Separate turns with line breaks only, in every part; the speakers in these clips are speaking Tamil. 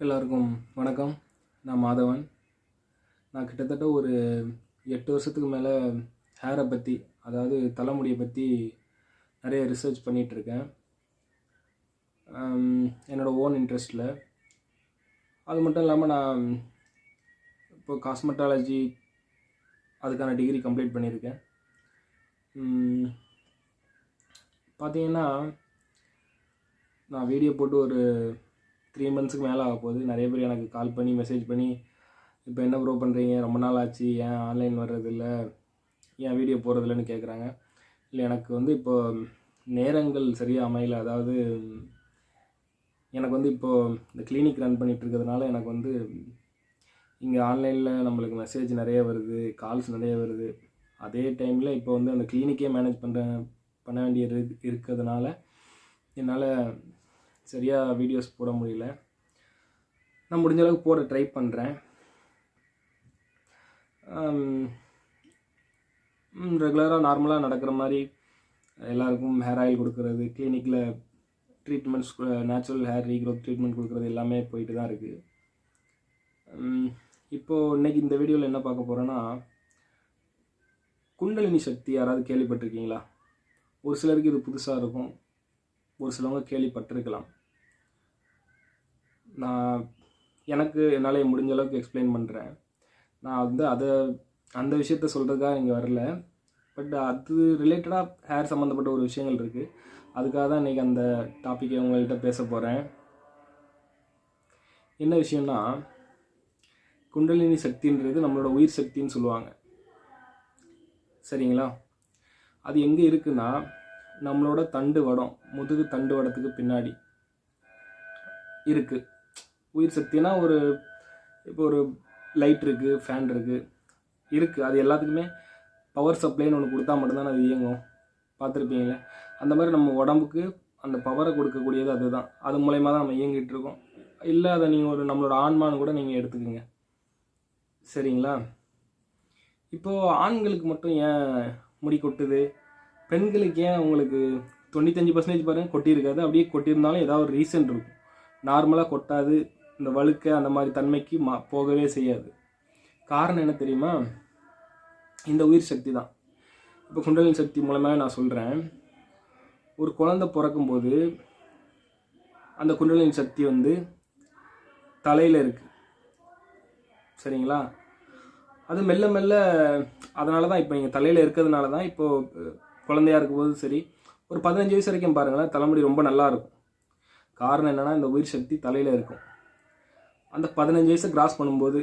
எல்லாருக்கும் வணக்கம். நான் மாதவன். நான் கிட்டத்தட்ட ஒரு எட்டு வருஷத்துக்கு மேலே ஹேரை பற்றி அதாவது தலைமுடியை பற்றி நிறைய ரிசர்ச் பண்ணிகிட்ருக்கேன் என்னோடய ஓன் இன்ட்ரெஸ்ட்டில் அது மட்டும் இல்லாமல் நான் இப்போ காஸ்மெட்டாலஜி அதுக்கான டிகிரி கம்ப்ளீட் பண்ணியிருக்கேன். பார்த்தீங்கன்னா நான் வீடியோ போட்டு ஒரு த்ரீ மந்த்ஸுக்கு மேலே ஆக போகுது. நிறைய பேர் எனக்கு கால் பண்ணி மெசேஜ் பண்ணி இப்போ என்ன ப்ரோ பண்ணுறீங்க ரொம்ப நாள் ஆச்சு. ஏன் ஆன்லைன் வர்றதில்ல? ஏன் வீடியோ போடுறதில்லன்னு கேட்குறாங்க இல்லை எனக்கு வந்து இப்போ நேரங்கள் சரியாக அமையல. அதாவது எனக்கு வந்து இப்போது இந்த கிளினிக் ரன் பண்ணிட்டு இருக்கிறதுனால எனக்கு வந்து இங்கே ஆன்லைனில் நம்மளுக்கு மெசேஜ் நிறைய வருது கால்ஸ் நிறைய வருது. அதே டைமில் இப்போ வந்து அந்த கிளினிக்கே மேனேஜ் பண்ணுற பண்ண வேண்டிய இருக்கிறதுனால என்னால் சரியாக வீடியோஸ் போட முடியல. நான் முடிஞ்ச அளவுக்கு போட ட்ரை பண்ணுறேன் ரெகுலராக நார்மலாக நடக்கிற மாதிரி எல்லாருக்கும் ஹேர் ஆயில் கொடுக்கறது கிளினிக்கில் treatments natural hair regrowth treatment கொடுக்குறது எல்லாமே போயிட்டு தான் இருக்குது இப்போது இன்னைக்கு இந்த வீடியோவில் என்ன பார்க்க போகிறேன்னா குண்டலினி சக்தி யாராவது கேள்விப்பட்டிருக்கீங்களா? ஒரு சிலருக்கு இது புதுசாக இருக்கும் ஒரு சிலவங்க கேள்விப்பட்டிருக்கலாம். நான் எனக்கு என்னால் முடிஞ்ச அளவுக்கு எக்ஸ்பிளைன் பண்ணுறேன் நான் வந்து அதை அந்த விஷயத்த சொல்கிறதுக்காக இங்கே வரல. பட் அது ரிலேட்டடாக ஹேர் சம்மந்தப்பட்ட ஒரு விஷயங்கள் இருக்குது அதுக்காக தான் இன்றைக்கி அந்த டாப்பிக்கை உங்கள்கிட்ட பேச போகிறேன் என்ன விஷயம்னா குண்டலினி சக்தின்றது நம்மளோட உயிர் சக்தின்னு சொல்லுவாங்க. சரிங்களா? அது எங்கே இருக்குன்னா நம்மளோட தண்டு வடம் முதுகு தண்டு வடத்துக்கு பின்னாடி இருக்குது உயிர் சக்தினா ஒரு இப்போ ஒரு லைட் இருக்குது ஃபேன் இருக்குது இருக்குது அது எல்லாத்துக்குமே பவர் சப்ளைன்னு ஒன்று கொடுத்தா மட்டும்தான் அது இயங்கும். பார்த்துருப்பீங்களே அந்த மாதிரி நம்ம உடம்புக்கு அந்த பவரை கொடுக்கக்கூடியது அதுதான். அது மூலயமா தான் நம்ம இயங்கிட்டு இருக்கோம். இல்லை அதை நீங்கள் ஒரு நம்மளோட ஆன்மான்னு கூட நீங்கள் எடுத்துக்கோங்க. சரிங்களா? இப்போது ஆண்களுக்கு மட்டும் ஏன் முடி கொட்டுது? பெண்களுக்கு ஏன் உங்களுக்கு தொண்ணூத்தஞ்சு பர்சன்டேஜ் பாருங்கள் கொட்டியிருக்காது. அப்படியே கொட்டியிருந்தாலும் ஏதாவது ஒரு ரீசன் இருக்கும். நார்மலாக கொட்டாது இந்த வழுக்க அந்த மாதிரி தன்மைக்கு மா போகவே செய்யாது. காரணம் என்ன தெரியுமா? இந்த உயிர் சக்தி தான். இப்போ குண்டலின் சக்தி மூலமாக நான் சொல்கிறேன் ஒரு குழந்தை பிறக்கும்போது அந்த குண்டலின் சக்தி வந்து தலையில் இருக்குது சரிங்களா? அது மெல்ல மெல்ல அதனால தான் இப்போ நீங்கள் தலையில் இருக்கிறதுனால தான் இப்போது குழந்தையா இருக்கும்போது சரி ஒரு பதினஞ்சு வயசு வரைக்கும் பாருங்களேன் தலைமுடி ரொம்ப நல்லா இருக்கும். காரணம் என்னென்னா இந்த உயிர் சக்தி தலையில் இருக்கும். அந்த பதினஞ்சு வயசை கிராஸ் பண்ணும்போது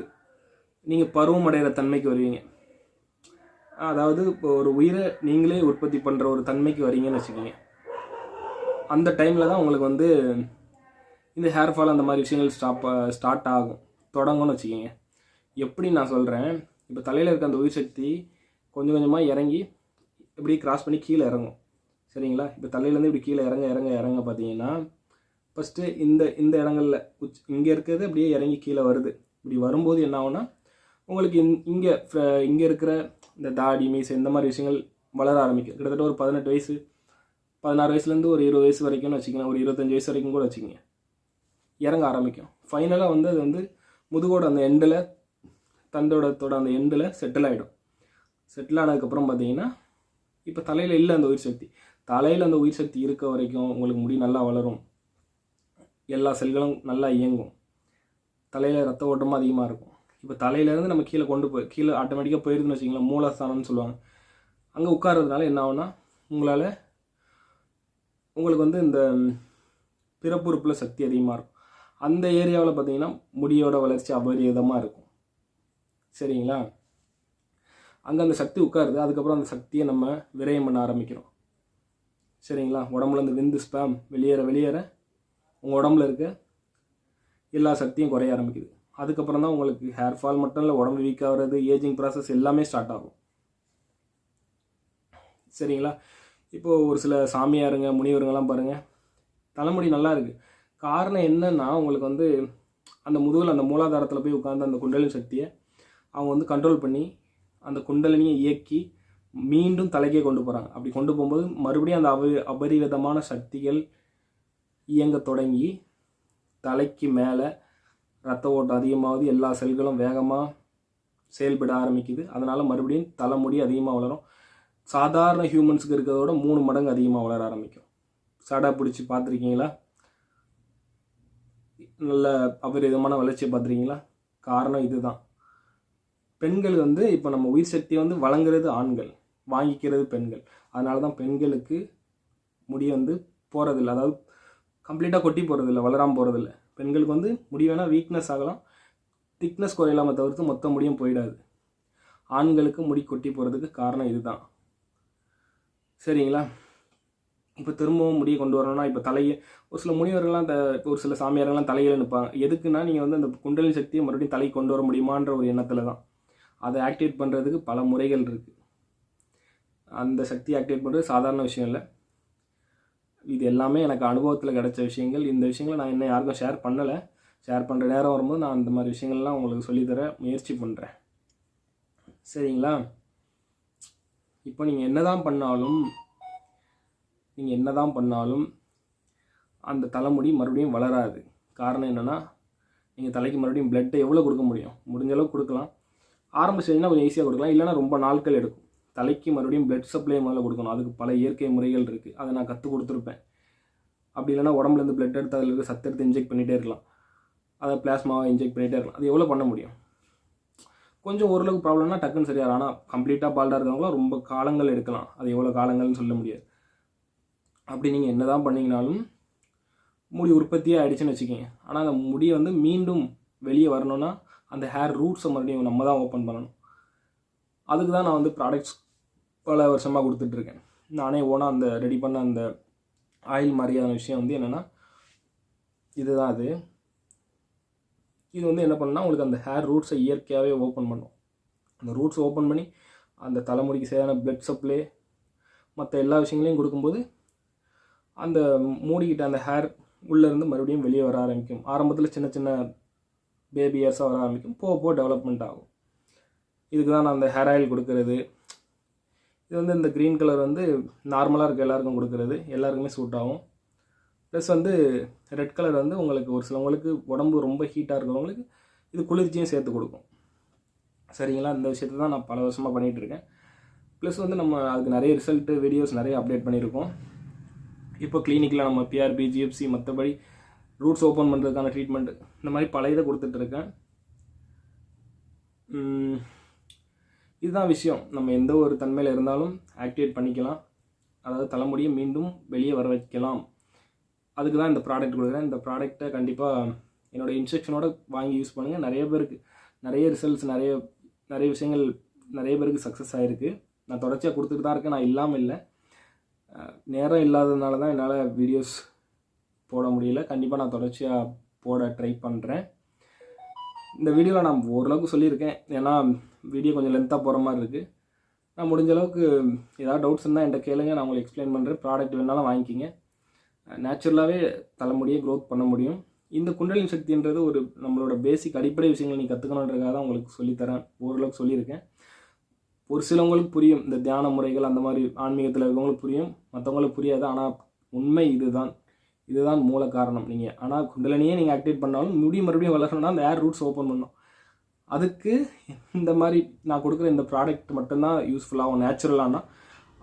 நீங்கள் பருவம் அடைகிற தன்மைக்கு வருவீங்க. அதாவது இப்போ ஒரு உயிரை நீங்களே உற்பத்தி பண்ணுற ஒரு தன்மைக்கு வரீங்கன்னு வச்சுக்கோங்க. அந்த டைமில் தான் உங்களுக்கு வந்து இந்த ஹேர் ஃபால் அந்த மாதிரி விஷயங்கள் ஸ்டாப் ஸ்டார்ட் ஆகும். தொடங்கும்னு வச்சுக்கோங்க. எப்படி நான் சொல்கிறேன் இப்போ தலையில் இருக்க அந்த உயிர் சக்தி கொஞ்சம் கொஞ்சமாக இறங்கி இப்படி கிராஸ் பண்ணி கீழே இறங்கும். சரிங்களா? இப்போ தலையிலேருந்து இப்படி கீழே இறங்க இறங்க இறங்க பார்த்தீங்கன்னா ஃபஸ்ட்டு இந்த இந்த இடங்கள்ல உச் இங்கே இருக்கிறது அப்படியே இறங்கி கீழே வருது. இப்படி வரும்போது என்ன ஆகும்னா உங்களுக்கு இந் இங்கே இங்கே இருக்கிற இந்த தாடி மீசை இந்த மாதிரி விஷயங்கள் வளர ஆரம்பிக்கும். கிட்டத்தட்ட ஒரு பதினெட்டு வயசு பதினாறு வயசுலேருந்து ஒரு இருபது வயசு வரைக்கும்னு வச்சுக்கலாம் ஒரு இருபத்தஞ்சி வயசு வரைக்கும் கூட வச்சுக்கோங்க. இறங்க ஆரம்பிக்கும். ஃபைனலாக வந்து அது வந்து முதுகோட அந்த எண்டில் தண்டோடத்தோட அந்த எண்டில் செட்டில் ஆகிடும் செட்டில் ஆனதுக்கப்புறம் பார்த்தீங்கன்னா இப்போ தலையில் இல்லை அந்த உயிர் சக்தி. தலையில் அந்த உயிர் சக்தி இருக்க வரைக்கும் உங்களுக்கு முடி நல்லா வளரும். எல்லா செல்களும் நல்லா இயங்கும். தலையில் ரத்த ஓட்டமும் அதிகமாக இருக்கும். இப்போ தலையிலேருந்து நம்ம கீழே கொண்டு போய் கீழே ஆட்டோமேட்டிக்காக போயிருதுன்னு வச்சிங்களேன் மூலஸ்தானம்னு சொல்லுவாங்க. அங்கே உட்கார்றதுனால என்ன ஆகும்னா உங்களால் உங்களுக்கு வந்து இந்த பிறப்புறுப்பில் சக்தி அதிகமாக இருக்கும். அந்த ஏரியாவில் பார்த்தீங்கன்னா முடியோட வளர்ச்சி அபரிதமாக இருக்கும். சரிங்களா? அங்கே அந்த சக்தி உட்காருது அதுக்கப்புறம் அந்த சக்தியை நம்ம விரயம் பண்ண ஆரம்பிக்கிறோம். சரிங்களா? உடம்புல இந்த விந்து ஸ்பேம் வெளியேற வெளியேற உங்கள் உடம்புல இருக்க எல்லா சக்தியும் குறைய ஆரம்பிக்குது. அதுக்கப்புறம் தான் உங்களுக்கு ஹேர் ஃபால் மட்டும் இல்லை உடம்பு வீக் ஆகிறது ஏஜிங் ப்ராசஸ் எல்லாமே ஸ்டார்ட் ஆகும். சரிங்களா? இப்போது ஒரு சில சாமியாருங்க முனிவருங்கெல்லாம் பாருங்கள் தலைமுடி நல்லா இருக்குது காரணம் என்னன்னா உங்களுக்கு வந்து அந்த முதுகில் அந்த மூலாதாரத்தில் போய் உட்காந்து அந்த குண்டலின் சக்தியை அவங்க வந்து கண்ட்ரோல் பண்ணி அந்த குண்டலினியை இயக்கி மீண்டும் தலைக்கே கொண்டு போகிறாங்க அப்படி கொண்டு போகும்போது மறுபடியும் அந்த அப அபரிவிதமான சக்திகள் இயங்க தொடங்கி தலைக்கு மேலே ரத்த ஓட்டம் அதிகமாகுது. எல்லா செல்களும் வேகமாக செயல்பட ஆரம்பிக்குது. அதனால் மறுபடியும் தலைமுடி அதிகமாக வளரும். சாதாரண ஹியூமன்ஸுக்கு இருக்கிறதோட மூணு மடங்கு அதிகமாக வளர ஆரம்பிக்கும். சடை பிடிச்சி பார்த்துருக்கீங்களா? நல்ல அபரிதமான வளர்ச்சியை பார்த்துருக்கீங்களா? காரணம் இதுதான். பெண்கள் வந்து இப்போ நம்ம உயிர் சக்தியை வந்து வழங்குறது ஆண்கள். வாங்கிக்கிறது பெண்கள். அதனால தான் பெண்களுக்கு முடி வந்து போகிறதில்ல அதாவது கம்ப்ளீட்டாக கொட்டி போகிறதில்ல வளராமல் போகிறதில்ல பெண்களுக்கு வந்து முடி வேணால் வீக்னஸ் ஆகலாம். திக்னஸ் குறையலாம தவிர்த்து மொத்த முடியும் போயிடாது. ஆண்களுக்கு முடி கொட்டி போகிறதுக்கு காரணம் இதுதான். சரிங்களா? இப்போ திரும்பவும் முடியை கொண்டு வரணும்னா இப்போ தலையை ஒரு சில முனிவர்கள்லாம் த ஒரு சில சாமியார்கள்லாம் தலையில் நிற்பாங்க எதுக்குன்னா நீங்கள் வந்து அந்த குண்டலின் சக்தியை மறுபடியும் தலைக்கு கொண்டு வர முடியுமான்ற ஒரு எண்ணத்தில் தான் அதை ஆக்டிவேட் பண்ணுறதுக்கு பல முறைகள் இருக்குது அந்த சக்தி ஆக்டிவேட் பண்ணுறது சாதாரண விஷயம் இல்லை. இது எல்லாமே எனக்கு அனுபவத்தில் கிடைச்ச விஷயங்கள். இந்த விஷயங்களை நான் இன்னும் யாருக்கும் ஷேர் பண்ணலை. ஷேர் பண்ணுற நேரம் வரும்போது நான் அந்த மாதிரி விஷயங்கள்லாம் உங்களுக்கு சொல்லித்தர முயற்சி பண்ணுறேன் சரிங்களா? இப்போ நீங்கள் என்ன தான் பண்ணாலும் நீங்கள் என்ன தான் பண்ணாலும் அந்த தலைமுடி மறுபடியும் வளராது. காரணம் என்னென்னா நீங்கள் தலைக்கு மறுபடியும் பிளட்டை எவ்வளோ கொடுக்க முடியும்? முடிஞ்சளவு கொடுக்கலாம். ஆரம்ப ஸ்டேஜ்னா கொஞ்சம் ஈஸியாக கொடுக்கலாம். இல்லைனா ரொம்ப நாட்கள் எடுக்கும். தலைக்கு மறுபடியும் பிளட் சப்ளை முதல்ல கொடுக்கணும். அதுக்கு பல இயற்கை முறைகள் இருக்குது அதை நான் கற்றுக் கொடுத்துருப்பேன். அப்படி இல்லைனா உடம்புலேருந்து பிளட் எடுத்து அதில் இருக்க சத்து எடுத்து இன்ஜெக்ட் பண்ணிகிட்டே இருக்கலாம். அதை பிளாஸ்மாவை இன்ஜெக்ட் பண்ணிகிட்டே இருக்கலாம். அது எவ்வளோ பண்ண முடியும்? கொஞ்சம் ஓரளவுக்கு ப்ராப்ளம்னா டக்குன்னு சரியாக ஆனால் கம்ப்ளீட்டாக பால்டாக இருக்கிறவங்களும் ரொம்ப காலங்கள் எடுக்கலாம். அது எவ்வளோ காலங்கள்னு சொல்ல முடியாது. அப்படி நீங்கள் என்ன தான் பண்ணிங்கனாலும் முடி உற்பத்தியே ஆகிடுச்சின்னு வச்சுக்கோங்க. ஆனால் அந்த முடியை வந்து மீண்டும் வெளியே வரணும்னா அந்த ஹேர் ரூட்ஸை மறுபடியும் நம்ம தான் ஓப்பன் பண்ணணும். அதுக்கு தான் நான் வந்து ப்ராடக்ட்ஸ் பல வருஷமாக கொடுத்துட்ருக்கேன். நானே ஓனாக அந்த ரெடி பண்ண அந்த ஆயில் மாதிரியான விஷயம் வந்து என்னென்னா இதுதான் அது. இது வந்து என்ன பண்ணால் உங்களுக்கு அந்த ஹேர் ரூட்ஸை இயற்கையாகவே ஓப்பன் பண்ணும். அந்த ரூட்ஸ் ஓப்பன் பண்ணி அந்த தலைமுடிக்கு சரியான பிளட் சப்ளை மற்ற எல்லா விஷயங்களையும் கொடுக்கும்போது அந்த மூடிக்கிட்ட அந்த ஹேர் உள்ளேருந்து மறுபடியும் வெளியே வர ஆரம்பிக்கும். ஆரம்பத்தில் சின்ன சின்ன பேபி இயர்ஸாக வர ஆரம்பிக்கும். போக போக டெவலப்மெண்ட் ஆகும். இதுக்கு தான் நான் அந்த ஹேர் ஆயில் கொடுக்கறது. இது வந்து இந்த க்ரீன் கலர் வந்து நார்மலாக இருக்க எல்லாருக்கும் கொடுக்கறது. எல்லாருக்குமே சூட் ஆகும். ப்ளஸ் வந்து ரெட் கலர் வந்து உங்களுக்கு ஒரு சிலவங்களுக்கு உடம்பு ரொம்ப ஹீட்டாக இருக்கிறவங்களுக்கு இது குளிர்ச்சியும் சேர்த்து கொடுக்கும். சரிங்களா? இந்த விஷயத்தை தான் நான் பல வருஷமாக பண்ணிகிட்டு இருக்கேன். ப்ளஸ் வந்து நம்ம அதுக்கு நிறைய ரிசல்ட்டு வீடியோஸ் நிறைய அப்டேட் பண்ணியிருக்கோம். இப்போ கிளினிக்கில் நம்ம பிஆர்பி ஜிஎஃப்சி மற்றபடி ரூட்ஸ் ஓப்பன் பண்ணுறதுக்கான ட்ரீட்மெண்ட் இந்த மாதிரி பல இதை கொடுத்துட்ருக்கேன் இதுதான் விஷயம். நம்ம எந்த ஒரு தன்மையில் இருந்தாலும் ஆக்டிவேட் பண்ணிக்கலாம். அதாவது தலைமுடியை மீண்டும் வெளியே வர வைக்கலாம். அதுக்கு தான் இந்த ப்ராடக்ட் கொடுக்குறேன். இந்த ப்ராடக்ட்டை கண்டிப்பாக என்னோடய இன்ஸ்ட்ரக்ஷனோட வாங்கி யூஸ் பண்ணுங்கள் நிறைய பேருக்கு நிறைய ரிசல்ட்ஸ் நிறைய நிறைய விஷயங்கள் நிறைய பேருக்கு சக்ஸஸ் ஆகிருக்கு நான் தொடர்ச்சியாக கொடுத்துட்டு தான் இருக்கேன். நான் இல்லாமல் இல்லை. நேரம் இல்லாததுனால தான் என்னால் வீடியோஸ் போட முடியல. கண்டிப்பாக நான் தொடர்ச்சியாக போட ட்ரை பண்ணுறேன் இந்த வீடியோவில் நான் ஓரளவுக்கு சொல்லியிருக்கேன். ஏன்னா வீடியோ கொஞ்சம் லென்த்தாக போகிற மாதிரி இருக்குது நான் முடிஞ்ச அளவுக்கு ஏதாவது டவுட்ஸ் இருந்தால் என்கிட்ட கேளுங்க. நான் உங்களுக்கு எக்ஸ்பிளைன் பண்ணுறேன் ப்ராடக்ட் வேணாலும் வாங்கிக்கிங்க. நேச்சுரலாகவே தலைமுடியை க்ரோத் பண்ண முடியும். இந்த குண்டலின் சக்தின்றது ஒரு நம்மளோட பேசிக் அடிப்படை விஷயங்கள் நீ கற்றுக்கணுன்றதுக்காக தான் உங்களுக்கு சொல்லித்தரேன். ஓரளவுக்கு சொல்லியிருக்கேன். ஒரு சிலவங்களுக்கு புரியும். இந்த தியான முறைகள் அந்த மாதிரி ஆன்மீகத்தில் இருக்கவங்களுக்கு புரியும். மற்றவங்களுக்கு புரியாது. ஆனால் உண்மை இதுதான். இதுதான் மூல காரணம். நீங்கள் ஆனால் குண்டலனியே நீங்கள் ஆக்டிவேட் பண்ணாலும் முடி மறுபடியும் வளரணும்னா அந்த ஏர் ரூட்ஸ் ஓப்பன் பண்ணும். அதுக்கு இந்த மாதிரி நான் கொடுக்குற இந்த ப்ராடக்ட் மட்டும்தான் யூஸ்ஃபுல்லாகும் நேச்சுரலானா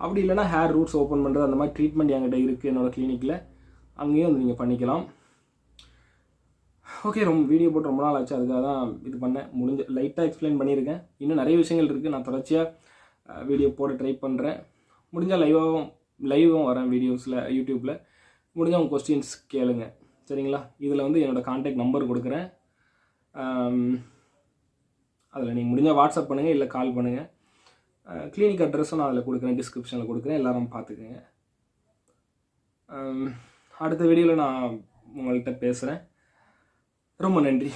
அப்படி இல்லைனா ஹேர் ரூட்ஸ் ஓப்பன் பண்ணுறது அந்த மாதிரி ட்ரீட்மெண்ட் என்கிட்ட இருக்குது என்னோடய கிளினிக்கில் அங்கேயும் வந்து நீங்கள் பண்ணிக்கலாம். ஓகே ரொம்ப வீடியோ போட்டு ரொம்ப நாள் ஆச்சு. அதுக்காக தான் இது பண்ணேன். முடிஞ்ச லைட்டாக எக்ஸ்பிளைன் பண்ணியிருக்கேன். இன்னும் நிறைய விஷயங்கள் இருக்குது நான் தொடர்ச்சியாக வீடியோ போட ட்ரை பண்ணுறேன் முடிஞ்சால் லைவாகவும் லைவும் வரேன் வீடியோஸில் யூடியூப்பில் முடிஞ்சால் உங்கள் கொஸ்டின்ஸ் கேளுங்க. சரிங்களா? இதில் வந்து என்னோடய கான்டாக்ட் நம்பர் கொடுக்குறேன். அதில் நீங்கள் முடிஞ்சால் வாட்ஸ்அப் பண்ணுங்கள் இல்லை கால் பண்ணுங்கள் கிளினிக் அட்ரஸும் நான் அதில் கொடுக்குறேன் டிஸ்கிரிப்ஷனில் கொடுக்குறேன். எல்லாரும் பார்த்துக்குங்க. அடுத்த வீடியோவில் நான் உங்கள்கிட்ட பேசுகிறேன் ரொம்ப நன்றி.